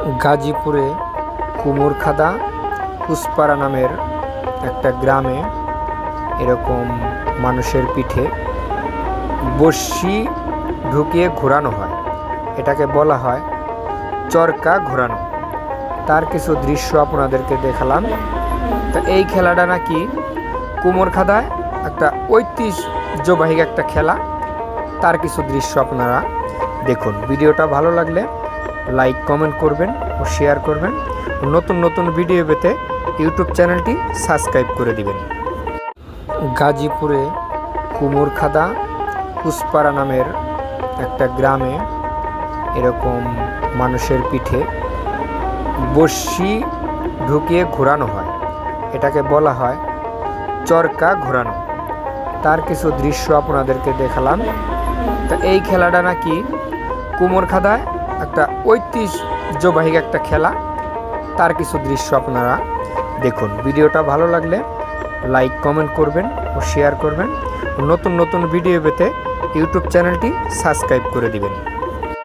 গাজীপুরে কুমোরখাদা কুসপাড়া নামের একটা গ্রামে এরকম মানুষের পিঠে বড়শি ঢুকিয়ে ঘোরানো হয়। এটাকে বলা হয় চরকা ঘোরানো। তার কিছু দৃশ্য আপনাদেরকে দেখালাম। তো এই খেলাটা নাকি কুমোরখাদায় একটা ঐতিহ্যবাহী একটা খেলা। তার কিছু দৃশ্য আপনারা দেখুন। ভিডিওটা ভালো লাগলে লাইক কমেন্ট করবেন ও শেয়ার করবেন। নতুন নতুন ভিডিও পেতে ইউটিউব চ্যানেলটি সাবস্ক্রাইব করে দিবেন। গাজীপুরে কুমোরখাদা কুসপাড়া নামের একটা গ্রামে এরকম মানুষের পিঠে বড়শি ঢুকিয়ে ঘোরানো হয়। এটাকে বলা হয় চরকা ঘোরানো। তার কিছু দৃশ্য আপনাদেরকে দেখালাম। তো এই খেলাটা নাকি কুমোরখাদায় একটা ঐতিহ্যবাহী একটা খেলা। তার কিছু দৃশ্য আপনারা দেখুন। ভিডিওটা ভালো লাগলে লাইক কমেন্ট করবেন ও শেয়ার করবেন। নতুন নতুন ভিডিও পেতে ইউটিউব চ্যানেলটি সাবস্ক্রাইব করে দিবেন।